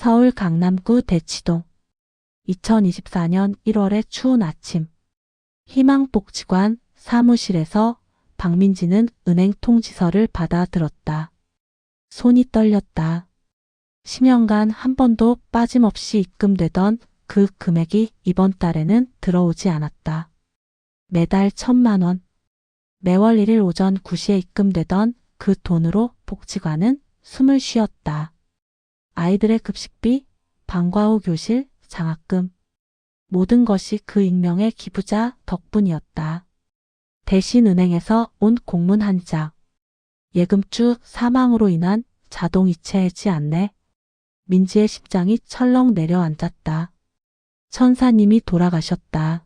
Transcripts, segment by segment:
서울 강남구 대치동 2024년 1월의 추운 아침 희망복지관 사무실에서 박민지는 은행 통지서를 받아 들었다. 손이 떨렸다. 10년간 한 번도 빠짐없이 입금되던 그 금액이 이번 달에는 들어오지 않았다. 매달 천만 원. 매월 1일 오전 9시에 입금되던 그 돈으로 복지관은 숨을 쉬었다. 아이들의 급식비, 방과 후 교실, 장학금. 모든 것이 그 익명의 기부자 덕분이었다. 대신 은행에서 온 공문 한 장. 예금주 사망으로 인한 자동 이체 해지 안내. 민지의 심장이 철렁 내려앉았다. 천사님이 돌아가셨다.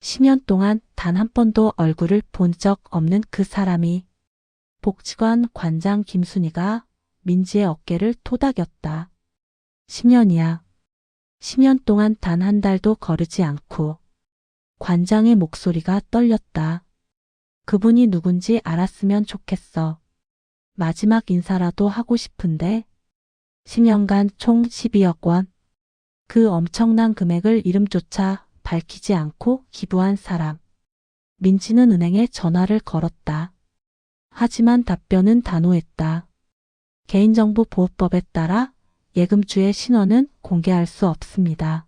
10년 동안 단 한 번도 얼굴을 본 적 없는 그 사람이 복지관 관장 김순희가 민지의 어깨를 토닥였다. 10년이야. 10년 동안 단 한 달도 거르지 않고 관장의 목소리가 떨렸다. 그분이 누군지 알았으면 좋겠어. 마지막 인사라도 하고 싶은데 10년간 총 12억 원. 그 엄청난 금액을 이름조차 밝히지 않고 기부한 사람. 민지는 은행에 전화를 걸었다. 하지만 답변은 단호했다. 개인정보보호법에 따라 예금주의 신원은 공개할 수 없습니다.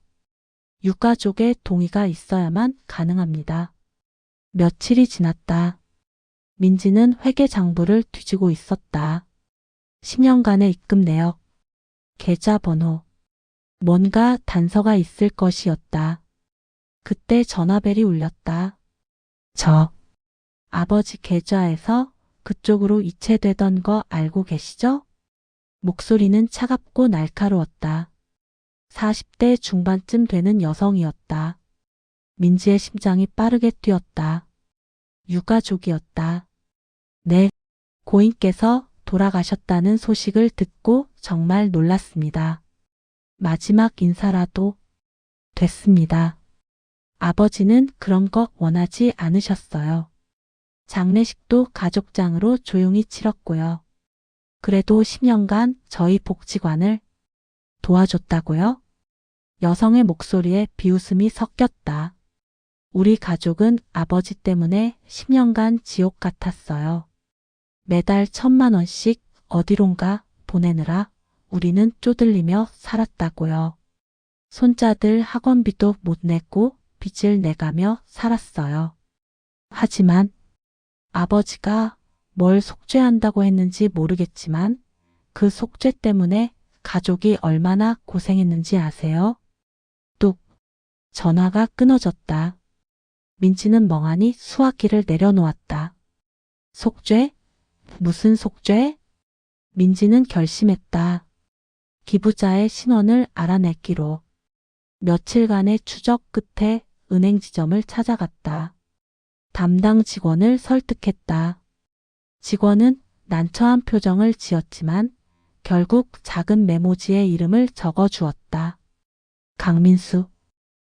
유가족의 동의가 있어야만 가능합니다. 며칠이 지났다. 민지는 회계 장부를 뒤지고 있었다. 10년간의 입금 내역, 계좌번호, 뭔가 단서가 있을 것이었다. 그때 전화벨이 울렸다. 저, 아버지 계좌에서 그쪽으로 이체되던 거 알고 계시죠? 목소리는 차갑고 날카로웠다. 40대 중반쯤 되는 여성이었다. 민지의 심장이 빠르게 뛰었다. 유가족이었다. 네, 고인께서 돌아가셨다는 소식을 듣고 정말 놀랐습니다. 마지막 인사라도 됐습니다. 아버지는 그런 거 원하지 않으셨어요. 장례식도 가족장으로 조용히 치렀고요. 그래도 10년간 저희 복지관을 도와줬다고요? 여성의 목소리에 비웃음이 섞였다. 우리 가족은 아버지 때문에 10년간 지옥 같았어요. 매달 천만 원씩 어디론가 보내느라 우리는 쪼들리며 살았다고요. 손자들 학원비도 못 내고 빚을 내가며 살았어요. 하지만 아버지가 뭘 속죄한다고 했는지 모르겠지만 그 속죄 때문에 가족이 얼마나 고생했는지 아세요? 뚝. 전화가 끊어졌다. 민지는 멍하니 수화기를 내려놓았다. 속죄? 무슨 속죄? 민지는 결심했다. 기부자의 신원을 알아내기로. 며칠간의 추적 끝에 은행 지점을 찾아갔다. 담당 직원을 설득했다. 직원은 난처한 표정을 지었지만 결국 작은 메모지에 이름을 적어 주었다. 강민수.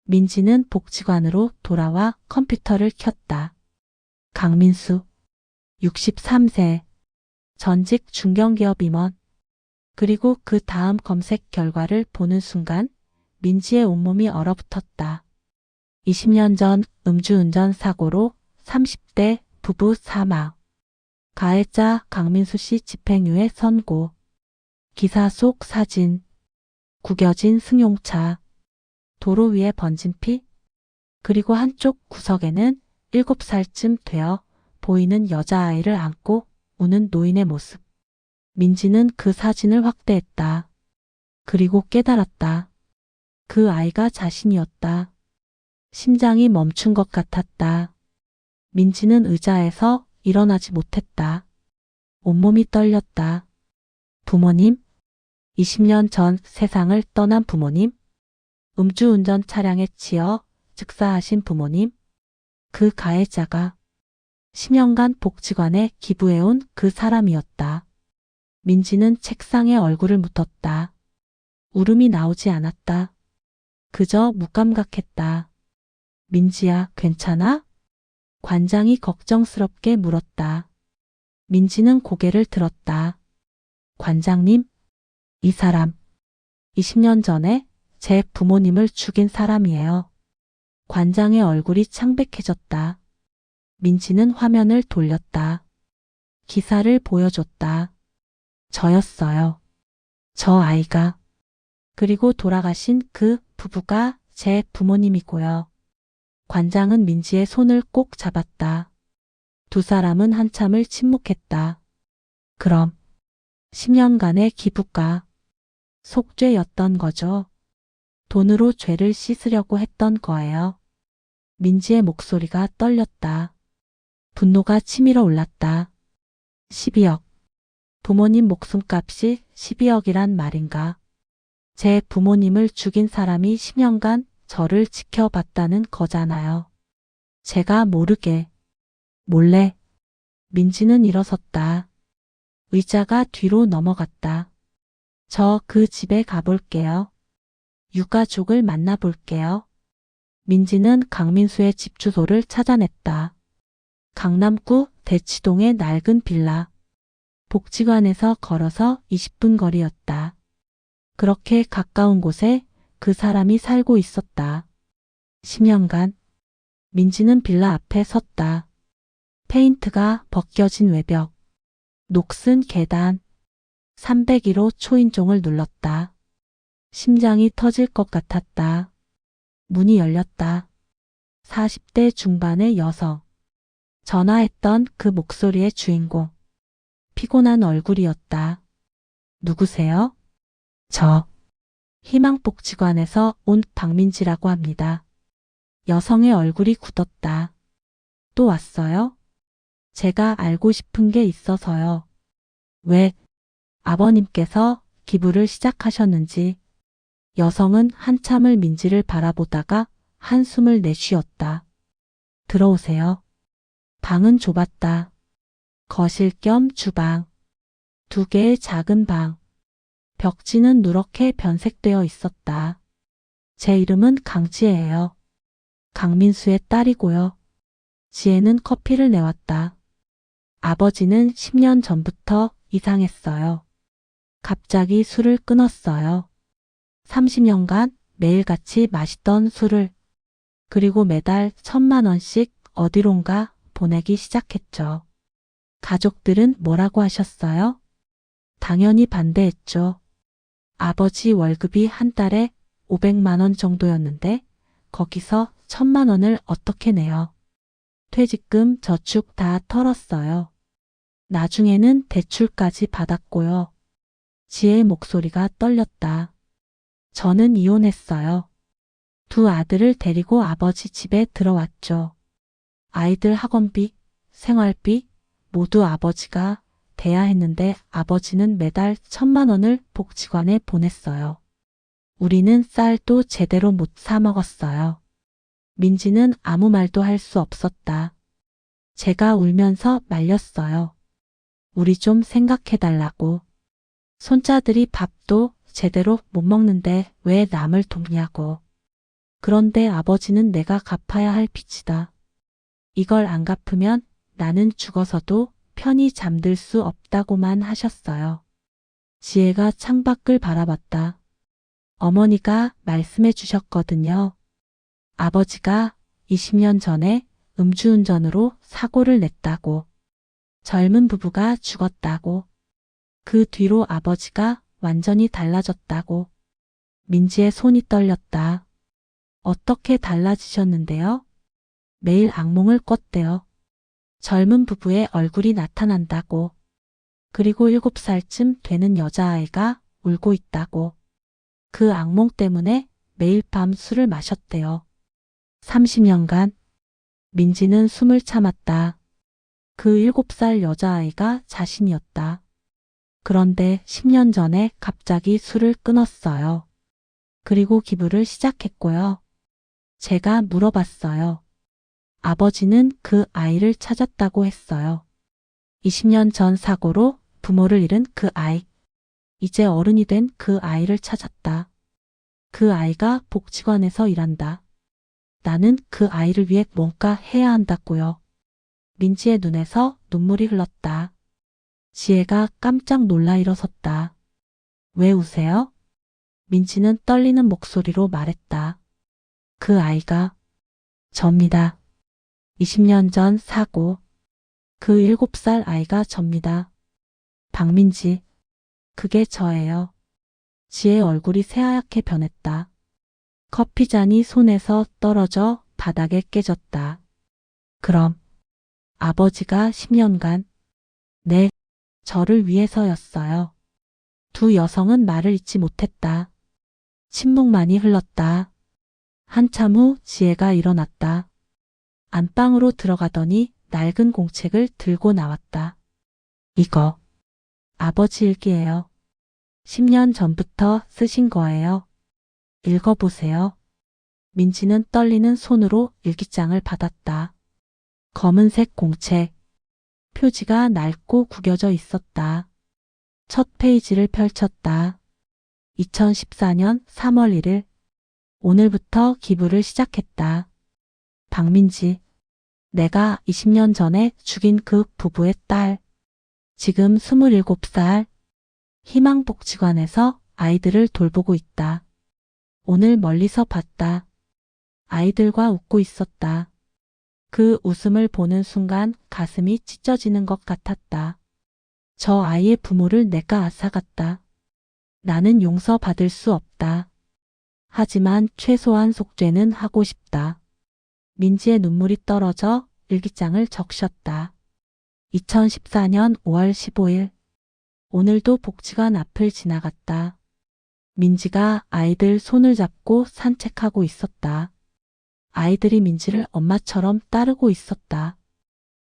민지는 복지관으로 돌아와 컴퓨터를 켰다. 강민수. 63세. 전직 중견기업 임원. 그리고 그 다음 검색 결과를 보는 순간 민지의 온몸이 얼어붙었다. 20년 전 음주운전 사고로 30대 부부 사망. 가해자 강민수 씨 집행유예 선고. 기사 속 사진. 구겨진 승용차. 도로 위에 번진 피. 그리고 한쪽 구석에는 7살쯤 되어 보이는 여자아이를 안고 우는 노인의 모습. 민지는 그 사진을 확대했다. 그리고 깨달았다. 그 아이가 자신이었다. 심장이 멈춘 것 같았다. 민지는 의자에서 일어나지 못했다. 온몸이 떨렸다. 부모님? 20년 전 세상을 떠난 부모님? 음주운전 차량에 치여 즉사하신 부모님? 그 가해자가 10년간 복지관에 기부해온 그 사람이었다. 민지는 책상에 얼굴을 묻었다. 울음이 나오지 않았다. 그저 무감각했다. 민지야, 괜찮아? 관장이 걱정스럽게 물었다. 민지는 고개를 들었다. 관장님, 이 사람, 20년 전에 제 부모님을 죽인 사람이에요. 관장의 얼굴이 창백해졌다. 민지는 화면을 돌렸다. 기사를 보여줬다. 저였어요. 저 아이가. 그리고 돌아가신 그 부부가 제 부모님이고요. 관장은 민지의 손을 꼭 잡았다. 두 사람은 한참을 침묵했다. 그럼 10년간의 기부가 속죄였던 거죠. 돈으로 죄를 씻으려고 했던 거예요. 민지의 목소리가 떨렸다. 분노가 치밀어 올랐다. 12억. 부모님 목숨값이 12억이란 말인가. 제 부모님을 죽인 사람이 10년간 저를 지켜봤다는 거잖아요. 제가 모르게, 몰래, 민지는 일어섰다. 의자가 뒤로 넘어갔다. 저 그 집에 가볼게요. 유가족을 만나볼게요. 민지는 강민수의 집 주소를 찾아냈다. 강남구 대치동의 낡은 빌라. 복지관에서 걸어서 20분 거리였다. 그렇게 가까운 곳에 그 사람이 살고 있었다. 10년간 민지는 빌라 앞에 섰다. 페인트가 벗겨진 외벽, 녹슨 계단, 301호 초인종을 눌렀다. 심장이 터질 것 같았다. 문이 열렸다. 40대 중반의 여성. 전화했던 그 목소리의 주인공. 피곤한 얼굴이었다. 누구세요? 저. 희망복지관에서 온 박민지라고 합니다. 여성의 얼굴이 굳었다. 또 왔어요? 제가 알고 싶은 게 있어서요. 왜 아버님께서 기부를 시작하셨는지 여성은 한참을 민지를 바라보다가 한숨을 내쉬었다. 들어오세요. 방은 좁았다. 거실 겸 주방. 두 개의 작은 방. 벽지는 누렇게 변색되어 있었다. 제 이름은 강지혜예요. 강민수의 딸이고요. 지혜는 커피를 내왔다. 아버지는 10년 전부터 이상했어요. 갑자기 술을 끊었어요. 30년간 매일같이 마시던 술을 그리고 매달 천만 원씩 어디론가 보내기 시작했죠. 가족들은 뭐라고 하셨어요? 당연히 반대했죠. 아버지 월급이 한 달에 500만 원 정도였는데 거기서 천만 원을 어떻게 내요? 퇴직금 저축 다 털었어요. 나중에는 대출까지 받았고요. 지혜의 목소리가 떨렸다. 저는 이혼했어요. 두 아들을 데리고 아버지 집에 들어왔죠. 아이들 학원비, 생활비 모두 아버지가 대야 했는데 아버지는 매달 천만 원을 복지관에 보냈어요. 우리는 쌀도 제대로 못 사 먹었어요. 민지는 아무 말도 할 수 없었다. 제가 울면서 말렸어요. 우리 좀 생각해 달라고. 손자들이 밥도 제대로 못 먹는데 왜 남을 돕냐고. 그런데 아버지는 내가 갚아야 할 빚이다. 이걸 안 갚으면 나는 죽어서도 편히 잠들 수 없다고만 하셨어요. 지혜가 창밖을 바라봤다. 어머니가 말씀해 주셨거든요. 아버지가 20년 전에 음주운전으로 사고를 냈다고. 젊은 부부가 죽었다고. 그 뒤로 아버지가 완전히 달라졌다고. 민지의 손이 떨렸다. 어떻게 달라지셨는데요? 매일 악몽을 꿨대요. 젊은 부부의 얼굴이 나타난다고. 그리고 일곱 살쯤 되는 여자아이가 울고 있다고. 그 악몽 때문에 매일 밤 술을 마셨대요. 30년간 민지는 숨을 참았다. 그 일곱 살 여자아이가 자신이었다. 그런데 10년 전에 갑자기 술을 끊었어요. 그리고 기부를 시작했고요. 제가 물어봤어요. 아버지는 그 아이를 찾았다고 했어요. 20년 전 사고로 부모를 잃은 그 아이. 이제 어른이 된 그 아이를 찾았다. 그 아이가 복지관에서 일한다. 나는 그 아이를 위해 뭔가 해야 한다고요. 민지의 눈에서 눈물이 흘렀다. 지혜가 깜짝 놀라 일어섰다. 왜 우세요? 민지는 떨리는 목소리로 말했다. 그 아이가 접니다. 20년 전 사고. 그 7살 아이가 접니다. 박민지. 그게 저예요. 지의 얼굴이 새하얗게 변했다. 커피잔이 손에서 떨어져 바닥에 깨졌다. 그럼 아버지가 10년간 네, 저를 위해서였어요. 두 여성은 말을 잇지 못했다. 침묵만이 흘렀다. 한참 후 지혜가 일어났다. 안방으로 들어가더니 낡은 공책을 들고 나왔다. 이거 아버지 일기예요. 10년 전부터 쓰신 거예요. 읽어보세요. 민지는 떨리는 손으로 일기장을 받았다. 검은색 공책. 표지가 낡고 구겨져 있었다. 첫 페이지를 펼쳤다. 2014년 3월 1일. 오늘부터 기부를 시작했다. 박민지. 내가 20년 전에 죽인 그 부부의 딸. 지금 27살. 희망복지관에서 아이들을 돌보고 있다. 오늘 멀리서 봤다. 아이들과 웃고 있었다. 그 웃음을 보는 순간 가슴이 찢어지는 것 같았다. 저 아이의 부모를 내가 앗아갔다. 나는 용서받을 수 없다. 하지만 최소한 속죄는 하고 싶다. 민지의 눈물이 떨어져 일기장을 적셨다. 2014년 5월 15일. 오늘도 복지관 앞을 지나갔다. 민지가 아이들 손을 잡고 산책하고 있었다. 아이들이 민지를 엄마처럼 따르고 있었다.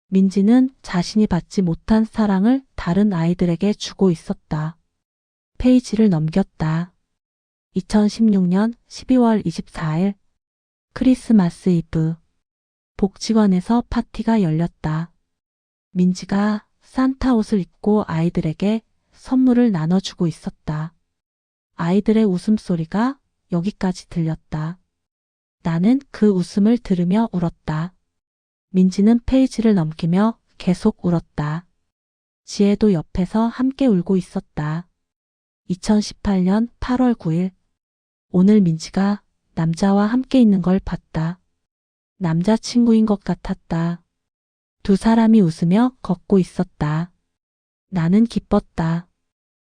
민지는 자신이 받지 못한 사랑을 다른 아이들에게 주고 있었다. 페이지를 넘겼다. 2016년 12월 24일 크리스마스 이브 복지관에서 파티가 열렸다. 민지가 산타 옷을 입고 아이들에게 선물을 나눠주고 있었다. 아이들의 웃음소리가 여기까지 들렸다. 나는 그 웃음을 들으며 울었다. 민지는 페이지를 넘기며 계속 울었다. 지혜도 옆에서 함께 울고 있었다. 2018년 8월 9일. 오늘 민지가 남자와 함께 있는 걸 봤다. 남자친구인 것 같았다. 두 사람이 웃으며 걷고 있었다. 나는 기뻤다.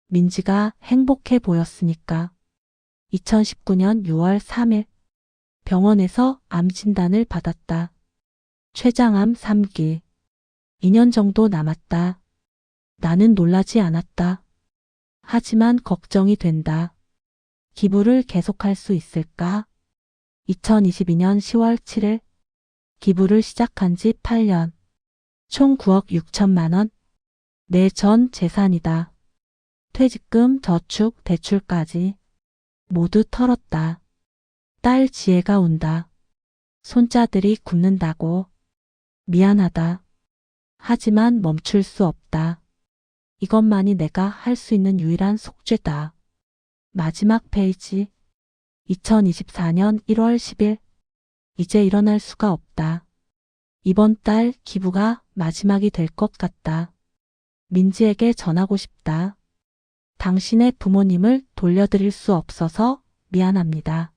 민지가 행복해 보였으니까. 2019년 6월 3일. 병원에서 암 진단을 받았다. 췌장암 3기. 2년 정도 남았다. 나는 놀라지 않았다. 하지만 걱정이 된다. 기부를 계속할 수 있을까? 2022년 10월 7일. 기부를 시작한 지 8년. 총 9억 6천만 원. 내 전 재산이다. 퇴직금, 저축, 대출까지 모두 털었다. 딸 지혜가 운다. 손자들이 굶는다고. 미안하다. 하지만 멈출 수 없다. 이것만이 내가 할 수 있는 유일한 속죄다. 마지막 페이지. 2024년 1월 10일. 이제 일어날 수가 없다. 이번 달 기부가 마지막이 될 것 같다. 민지에게 전하고 싶다. 당신의 부모님을 돌려드릴 수 없어서 미안합니다.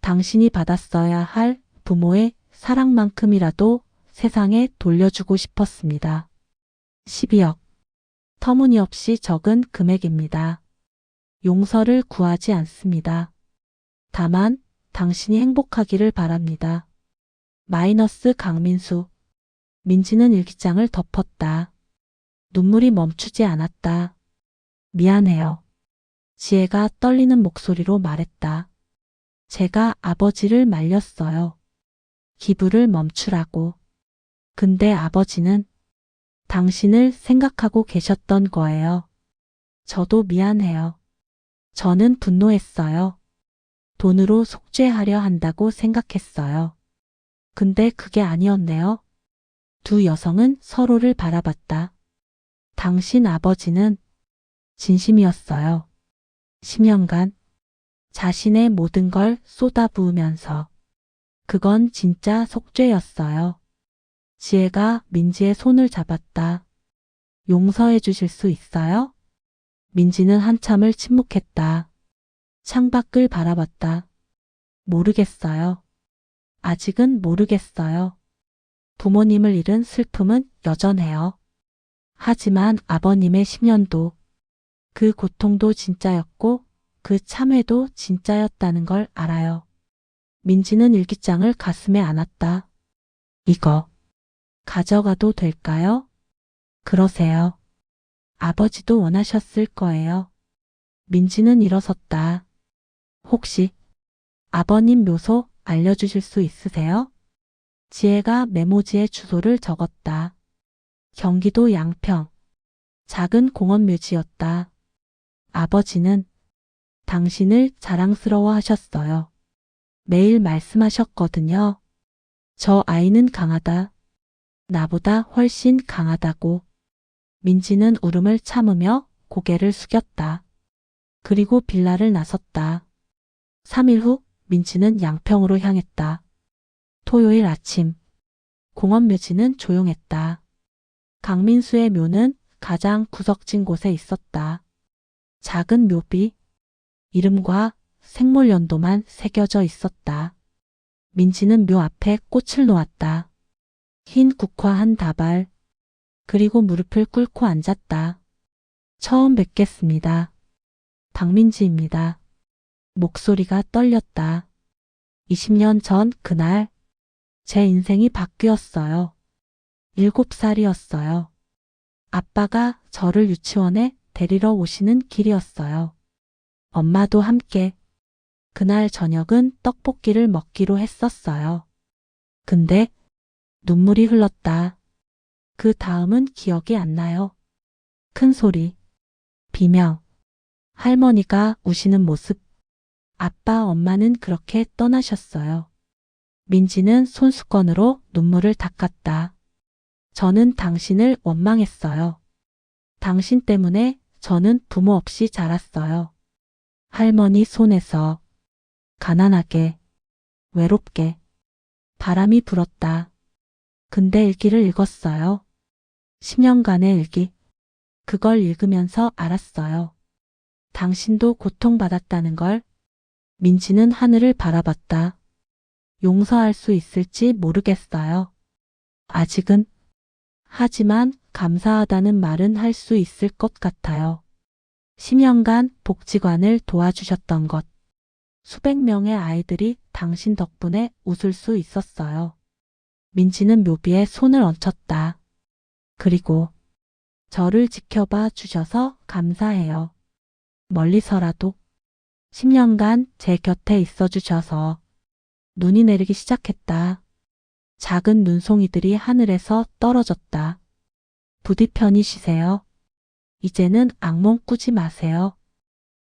당신이 받았어야 할 부모의 사랑만큼이라도 세상에 돌려주고 싶었습니다. 12억. 터무니없이 적은 금액입니다. 용서를 구하지 않습니다. 다만 당신이 행복하기를 바랍니다. 마이너스 강민수. 민지는 일기장을 덮었다. 눈물이 멈추지 않았다. 미안해요. 지혜가 떨리는 목소리로 말했다. 제가 아버지를 말렸어요. 기부를 멈추라고. 근데 아버지는 당신을 생각하고 계셨던 거예요. 저도 미안해요. 저는 분노했어요. 돈으로 속죄하려 한다고 생각했어요. 근데 그게 아니었네요. 두 여성은 서로를 바라봤다. 당신 아버지는 진심이었어요. 10년간 자신의 모든 걸 쏟아부으면서 그건 진짜 속죄였어요. 지혜가 민지의 손을 잡았다. 용서해 주실 수 있어요? 민지는 한참을 침묵했다. 창밖을 바라봤다. 모르겠어요. 아직은 모르겠어요. 부모님을 잃은 슬픔은 여전해요. 하지만 아버님의 10년도, 그 고통도 진짜였고 그 참회도 진짜였다는 걸 알아요. 민지는 일기장을 가슴에 안았다. 이거 가져가도 될까요? 그러세요. 아버지도 원하셨을 거예요. 민지는 일어섰다. 혹시 아버님 묘소 알려주실 수 있으세요? 지혜가 메모지에 주소를 적었다. 경기도 양평. 작은 공원 묘지였다. 아버지는 당신을 자랑스러워 하셨어요. 매일 말씀하셨거든요. 저 아이는 강하다. 나보다 훨씬 강하다고. 민지는 울음을 참으며 고개를 숙였다. 그리고 빌라를 나섰다. 3일 후 민지는 양평으로 향했다. 토요일 아침. 공원 묘지는 조용했다. 강민수의 묘는 가장 구석진 곳에 있었다. 작은 묘비. 이름과 생물 연도만 새겨져 있었다. 민지는 묘 앞에 꽃을 놓았다. 흰 국화 한 다발. 그리고 무릎을 꿇고 앉았다. 처음 뵙겠습니다. 박민지입니다. 목소리가 떨렸다. 20년 전 그날 제 인생이 바뀌었어요. 7살이었어요. 아빠가 저를 유치원에 데리러 오시는 길이었어요. 엄마도 함께. 그날 저녁은 떡볶이를 먹기로 했었어요. 근데 눈물이 흘렀다. 그 다음은 기억이 안 나요. 큰 소리, 비명, 할머니가 우시는 모습. 아빠, 엄마는 그렇게 떠나셨어요. 민지는 손수건으로 눈물을 닦았다. 저는 당신을 원망했어요. 당신 때문에 저는 부모 없이 자랐어요. 할머니 손에서 가난하게, 외롭게 바람이 불었다. 근데 일기를 읽었어요. 10년간의 일기. 그걸 읽으면서 알았어요. 당신도 고통받았다는 걸. 민지는 하늘을 바라봤다. 용서할 수 있을지 모르겠어요. 아직은. 하지만 감사하다는 말은 할 수 있을 것 같아요. 10년간 복지관을 도와주셨던 것. 수백 명의 아이들이 당신 덕분에 웃을 수 있었어요. 민지는 묘비에 손을 얹혔다. 그리고 저를 지켜봐 주셔서 감사해요. 멀리서라도 10년간 제 곁에 있어 주셔서 눈이 내리기 시작했다. 작은 눈송이들이 하늘에서 떨어졌다. 부디 편히 쉬세요. 이제는 악몽 꾸지 마세요.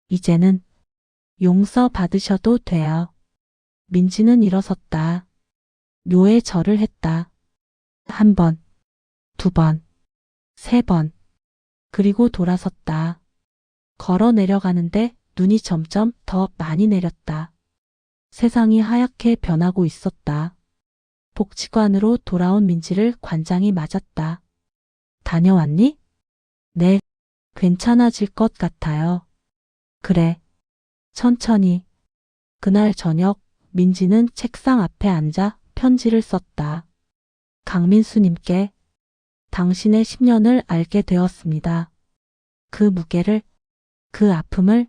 이제는 용서 받으셔도 돼요. 민지는 일어섰다. 묘에 절을 했다. 한 번, 두 번, 세 번. 그리고 돌아섰다. 걸어 내려가는데 눈이 점점 더 많이 내렸다. 세상이 하얗게 변하고 있었다. 복지관으로 돌아온 민지를 관장이 맞았다. 다녀왔니? 네, 괜찮아질 것 같아요. 그래. 천천히. 그날 저녁 민지는 책상 앞에 앉아 편지를 썼다. 강민수님께 당신의 10년을 알게 되었습니다. 그 무게를, 그 아픔을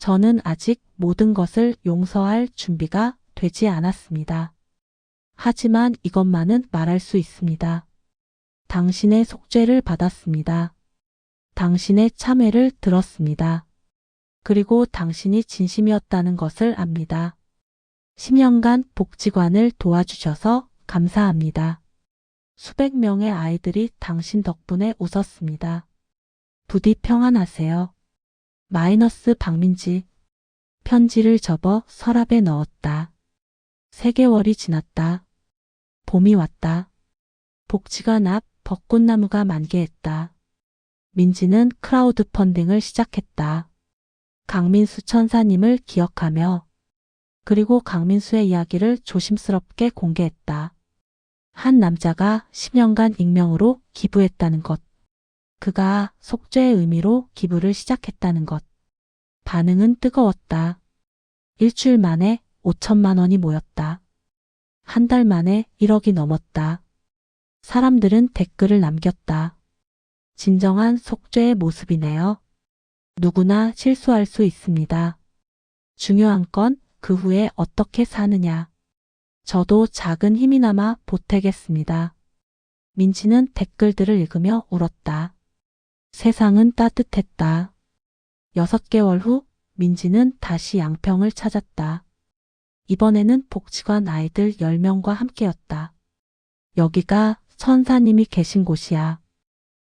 저는 아직 모든 것을 용서할 준비가 되지 않았습니다. 하지만 이것만은 말할 수 있습니다. 당신의 속죄를 받았습니다. 당신의 참회를 들었습니다. 그리고 당신이 진심이었다는 것을 압니다. 10년간 복지관을 도와주셔서 감사합니다. 수백 명의 아이들이 당신 덕분에 웃었습니다. 부디 평안하세요. 마이너스 박민지. 편지를 접어 서랍에 넣었다. 세 개월이 지났다. 봄이 왔다. 복지관 앞 벚꽃나무가 만개했다. 민지는 크라우드 펀딩을 시작했다. 강민수 천사님을 기억하며 그리고 강민수의 이야기를 조심스럽게 공개했다. 한 남자가 10년간 익명으로 기부했다는 것. 그가 속죄의 의미로 기부를 시작했다는 것. 반응은 뜨거웠다. 일주일 만에 5천만 원이 모였다. 한 달 만에 1억이 넘었다. 사람들은 댓글을 남겼다. 진정한 속죄의 모습이네요. 누구나 실수할 수 있습니다. 중요한 건 그 후에 어떻게 사느냐. 저도 작은 힘이나마 보태겠습니다. 민지는 댓글들을 읽으며 울었다. 세상은 따뜻했다. 여섯 개월 후 민지는 다시 양평을 찾았다. 이번에는 복지관 아이들 10명과 함께였다. 여기가 천사님이 계신 곳이야.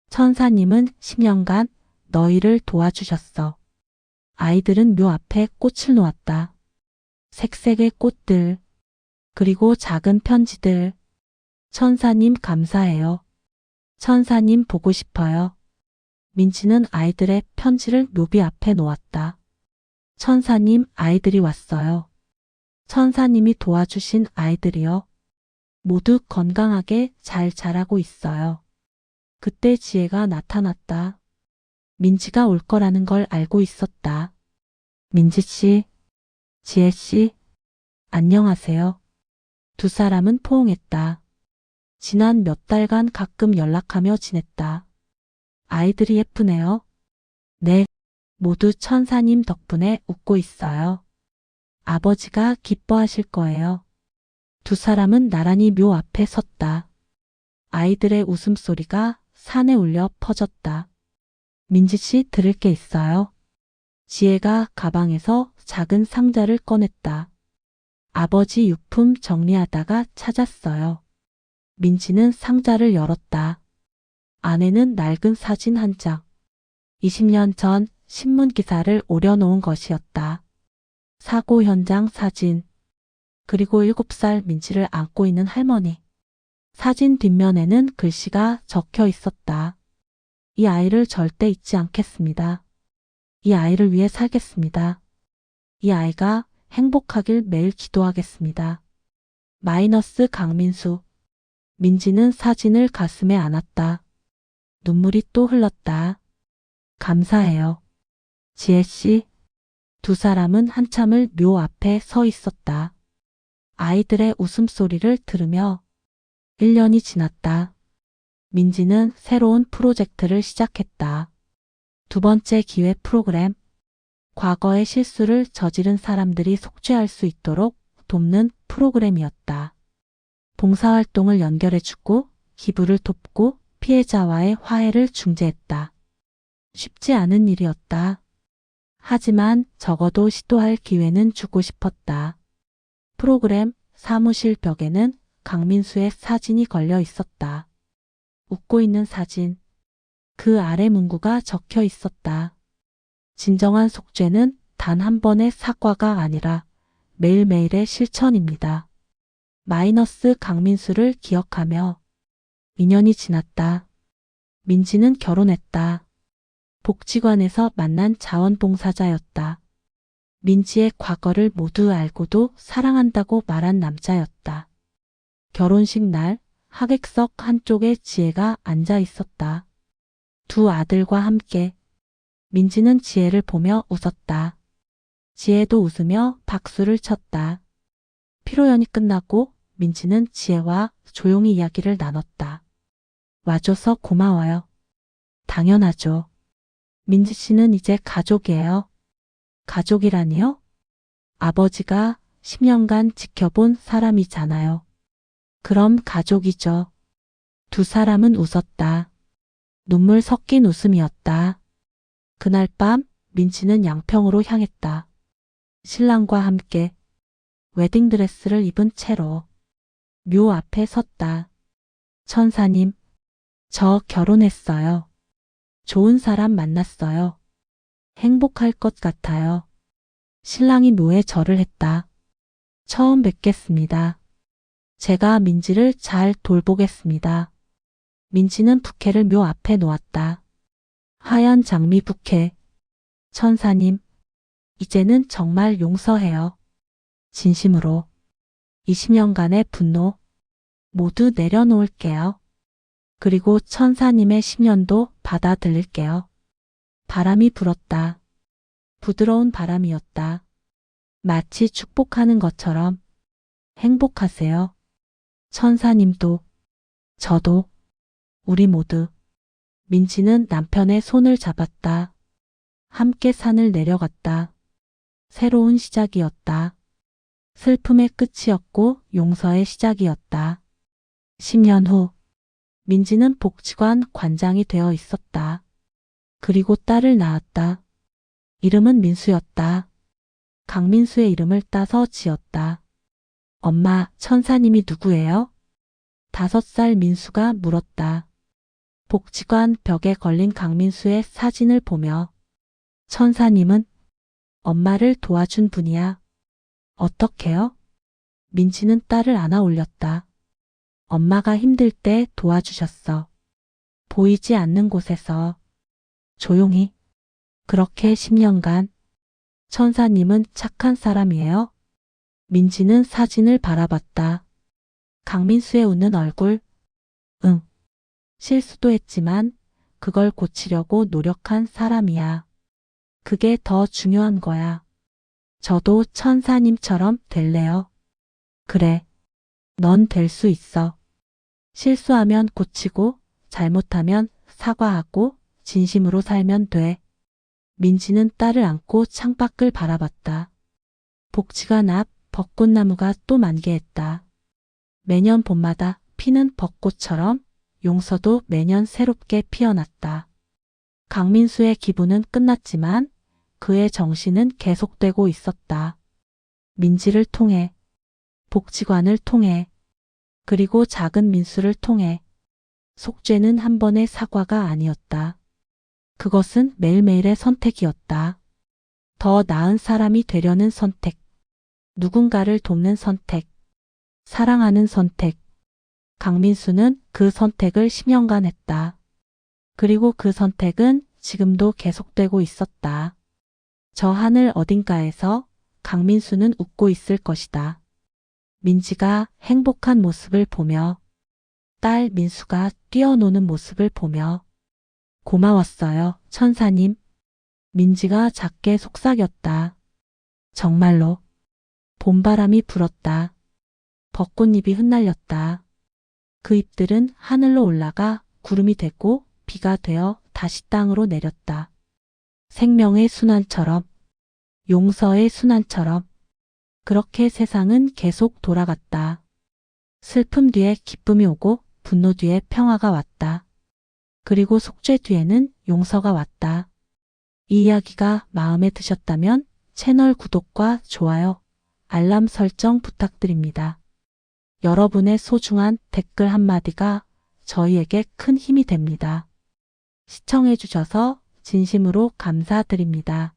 천사님은 10년간 너희를 도와주셨어. 아이들은 묘 앞에 꽃을 놓았다. 색색의 꽃들, 그리고 작은 편지들. 천사님 감사해요. 천사님 보고 싶어요. 민지는 아이들의 편지를 묘비 앞에 놓았다. 천사님 아이들이 왔어요. 천사님이 도와주신 아이들이요. 모두 건강하게 잘 자라고 있어요. 그때 지혜가 나타났다. 민지가 올 거라는 걸 알고 있었다. 민지 씨, 지혜 씨, 안녕하세요. 두 사람은 포옹했다. 지난 몇 달간 가끔 연락하며 지냈다. 아이들이 예쁘네요. 네, 모두 천사님 덕분에 웃고 있어요. 아버지가 기뻐하실 거예요. 두 사람은 나란히 묘 앞에 섰다. 아이들의 웃음소리가 산에 울려 퍼졌다. 민지 씨 들을 게 있어요. 지혜가 가방에서 작은 상자를 꺼냈다. 아버지 유품 정리하다가 찾았어요. 민지는 상자를 열었다. 안에는 낡은 사진 한 장. 20년 전 신문 기사를 오려놓은 것이었다. 사고 현장 사진. 그리고 7살 민지를 안고 있는 할머니. 사진 뒷면에는 글씨가 적혀 있었다. 이 아이를 절대 잊지 않겠습니다. 이 아이를 위해 살겠습니다. 이 아이가 행복하길 매일 기도하겠습니다. 마이너스 강민수. 민지는 사진을 가슴에 안았다. 눈물이 또 흘렀다. 감사해요. 지혜씨. 두 사람은 한참을 묘 앞에 서 있었다. 아이들의 웃음소리를 들으며 1년이 지났다. 민지는 새로운 프로젝트를 시작했다. 두 번째 기회 프로그램. 과거의 실수를 저지른 사람들이 속죄할 수 있도록 돕는 프로그램이었다. 봉사활동을 연결해주고 기부를 돕고 피해자와의 화해를 중재했다. 쉽지 않은 일이었다. 하지만 적어도 시도할 기회는 주고 싶었다. 프로그램 사무실 벽에는 강민수의 사진이 걸려 있었다. 웃고 있는 사진. 그 아래 문구가 적혀 있었다. 진정한 속죄는 단 한 번의 사과가 아니라 매일매일의 실천입니다. 마이너스 강민수를 기억하며 2년이 지났다. 민지는 결혼했다. 복지관에서 만난 자원봉사자였다. 민지의 과거를 모두 알고도 사랑한다고 말한 남자였다. 결혼식 날 하객석 한쪽에 지혜가 앉아 있었다. 두 아들과 함께 민지는 지혜를 보며 웃었다. 지혜도 웃으며 박수를 쳤다. 피로연이 끝나고 민지는 지혜와 조용히 이야기를 나눴다. 와줘서 고마워요. 당연하죠. 민지 씨는 이제 가족이에요. 가족이라니요? 아버지가 10년간 지켜본 사람이잖아요. 그럼 가족이죠. 두 사람은 웃었다. 눈물 섞인 웃음이었다. 그날 밤 민지는 양평으로 향했다. 신랑과 함께 웨딩드레스를 입은 채로 묘 앞에 섰다. 천사님, 저 결혼했어요. 좋은 사람 만났어요. 행복할 것 같아요. 신랑이 묘에 절을 했다. 처음 뵙겠습니다. 제가 민지를 잘 돌보겠습니다. 민지는 부케를 묘 앞에 놓았다. 하얀 장미 부케. 천사님, 이제는 정말 용서해요. 진심으로. 20년간의 분노 모두 내려놓을게요. 그리고 천사님의 10년도 받아들일게요. 바람이 불었다. 부드러운 바람이었다. 마치 축복하는 것처럼 행복하세요. 천사님도, 저도, 우리 모두. 민지는 남편의 손을 잡았다. 함께 산을 내려갔다. 새로운 시작이었다. 슬픔의 끝이었고 용서의 시작이었다. 10년 후, 민지는 복지관 관장이 되어 있었다. 그리고 딸을 낳았다. 이름은 민수였다. 강민수의 이름을 따서 지었다. 엄마, 천사님이 누구예요? 다섯 살 민수가 물었다. 복지관 벽에 걸린 강민수의 사진을 보며 천사님은 엄마를 도와준 분이야. 어떻게요? 민지는 딸을 안아 올렸다. 엄마가 힘들 때 도와주셨어. 보이지 않는 곳에서 조용히 그렇게 10년간 천사님은 착한 사람이에요. 민지는 사진을 바라봤다. 강민수의 웃는 얼굴. 응. 실수도 했지만 그걸 고치려고 노력한 사람이야. 그게 더 중요한 거야. 저도 천사님처럼 될래요. 그래. 넌 될 수 있어. 실수하면 고치고, 잘못하면 사과하고, 진심으로 살면 돼. 민지는 딸을 안고 창밖을 바라봤다. 복지관 앞 벚꽃나무가 또 만개했다. 매년 봄마다 피는 벚꽃처럼 용서도 매년 새롭게 피어났다. 강민수의 기분은 끝났지만 그의 정신은 계속되고 있었다. 민지를 통해, 복지관을 통해, 그리고 작은 민수를 통해 속죄는 한 번의 사과가 아니었다. 그것은 매일매일의 선택이었다. 더 나은 사람이 되려는 선택, 누군가를 돕는 선택, 사랑하는 선택. 강민수는 그 선택을 10년간 했다. 그리고 그 선택은 지금도 계속되고 있었다. 저 하늘 어딘가에서 강민수는 웃고 있을 것이다. 민지가 행복한 모습을 보며 딸 민수가 뛰어노는 모습을 보며 고마웠어요, 천사님. 민지가 작게 속삭였다. 정말로 봄바람이 불었다. 벚꽃잎이 흩날렸다. 그 잎들은 하늘로 올라가 구름이 되고 비가 되어 다시 땅으로 내렸다. 생명의 순환처럼, 용서의 순환처럼, 그렇게 세상은 계속 돌아갔다. 슬픔 뒤에 기쁨이 오고 분노 뒤에 평화가 왔다. 그리고 속죄 뒤에는 용서가 왔다. 이 이야기가 마음에 드셨다면 채널 구독과 좋아요, 알람 설정 부탁드립니다. 여러분의 소중한 댓글 한마디가 저희에게 큰 힘이 됩니다. 시청해주셔서 진심으로 감사드립니다.